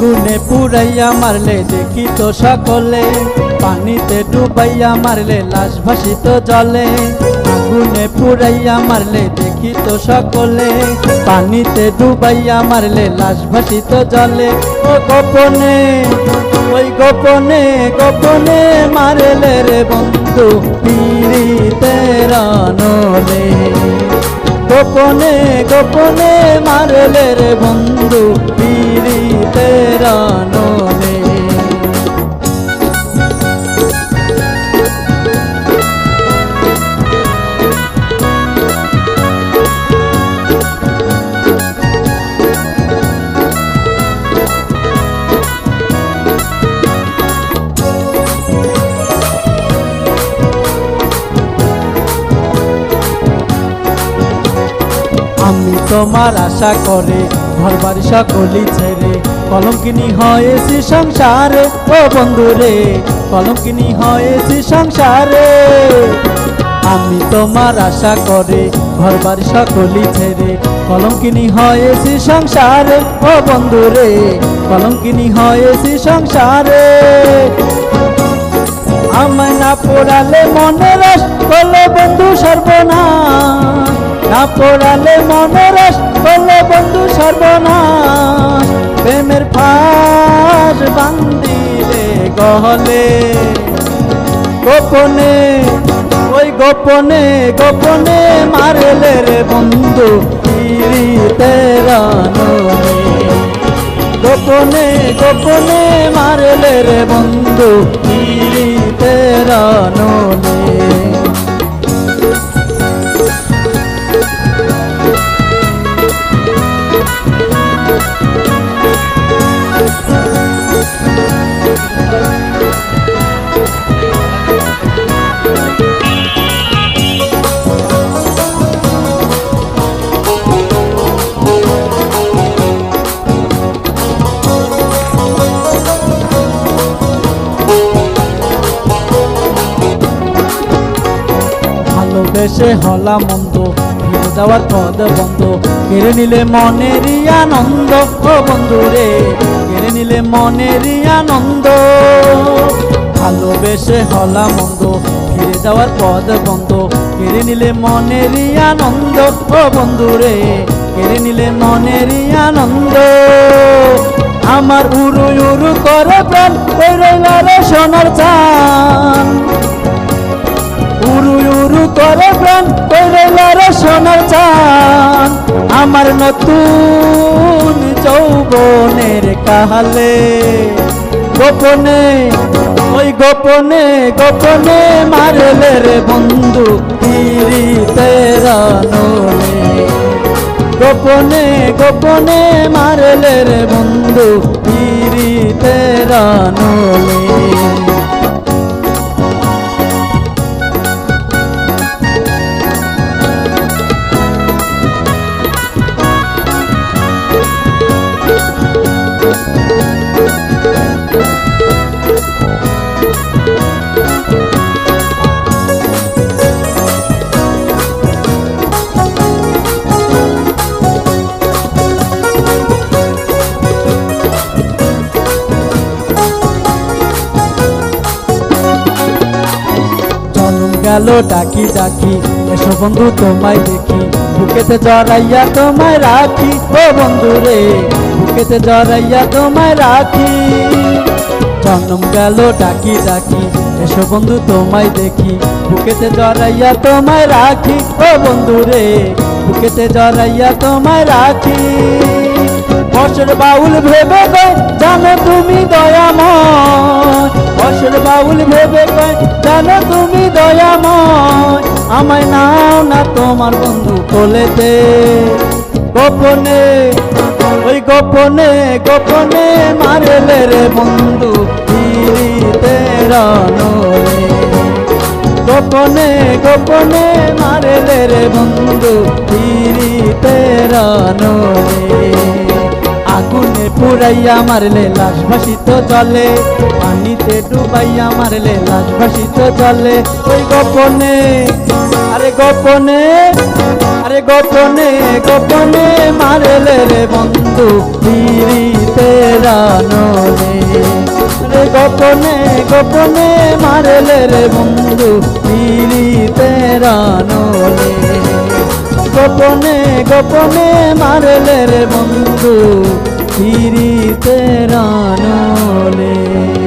আগুনে পুরাইয়া মারলে, দেখি তো সকলে। পানিতে ডুবাইয়া মারলে, লাশ ভাসিত জলে। আগুনে পুরাইয়া মারলে, দেখি তো সকলে। পানিতে ডুবাইয়া মারলে, লাশ ভাসিত জলে। ও গোপনে, ওই গোপনে গোপনে মারলে রে বন্ধু পিড়িতে রানলে গোপনে গোপনে মারলে রে বন্ধু পিড়িতে রানলে আমি তোমার আশা করে ঘর বাড়ি সকলি ছেড়ে কলঙ্কিনী হয়েছি সংসারে। ও বন্ধু রে, কলঙ্কিনী হয়েছি সংসারে। আমি তোমার আশা করে ঘর বাড়ি সকলি ছেড়ে কলঙ্কিনী হয়েছি সংসারে। ও বন্ধু রে, কলঙ্কিনী হয়েছি সংসারে। আমায় না পড়ালে মনে রস বন্ধু সর্বনাশ। না পড়ালে মনে রস বলে বন্ধু সর্বনাশ। প্রেমের ফাঁস বান্দিলে গহলে। গোপনে, ওই গোপনে গোপনে মারেলে রে বন্ধু গোপনে গোপনে মারেলে রে বন্ধু পিড়িতে ভালোবেসে হলা মন্দ, ফিরে যাওয়ার পদ বন্ধ। কেড়ে নিলে মনেরই আনন্দ, ও বন্ধু রে, কেড়ে নিলে মনেরই আনন্দ। ভালোবেসে হলা মন্দ, ফিরে যাওয়ার পদ বন্ধ। কেড়ে নিলে মনেরই আনন্দ, ও বন্ধু রে, কেড়ে নিলে মনেরই আনন্দ। আমার উরু উরু করে প্রাণ ওই রইল সোনার চান করে প্রাণ কইরে সোনার চান আমার নতুন যৌবনের কাহালে। গোপনে, ওই গোপনে গোপনে মারলে রে বন্ধু তিরিতে রানলে। গোপনে গোপনে মারলে রে বন্ধু তিরিতে রানলে। গেল ডাকি ডাকি, এসো বন্ধু তোমায় দেখি, বুকেতে জড়াইয়া তোমায় রাখি, ও বন্ধু রে, বুকেতে জড়াইয়া তোমায় রাখি। জনম গেল ডাকি ডাকি, এসো বন্ধু তোমায় দেখি, বুকেতে জড়াইয়া তোমায় রাখি, ও বন্ধু রে, বুকেতে জড়াইয়া তোমায় রাখি। বছর বাউল ভেবে জানো তুমি দয়াময়। বছর বাউল ভেবে গয় জানো তুমি দয়াময়, আমায় নাও না তোমার বন্ধু কোলেতে। গোপনে, ওই গোপনে গোপনে মারলে রে বন্ধু রানলে গোপনে গোপনে মারলে রে বন্ধু পিড়িতে রানলে আগুনে পুরাইয়া মারলে লাশ ভাসিত জলে, পানিতে ডুবাইয়া মারলে লাশ ভাসিত জলে। ওই গোপনে, আরে গোপনে আরে গোপনে গোপনে মারলে রে বন্ধু পিড়িতে রানলে রে। গোপনে গোপনে মারলে রে বন্ধু পিড়িতে রানলে গোপনে গোপনে মারলে রে বন্ধু পিড়িতে রানলে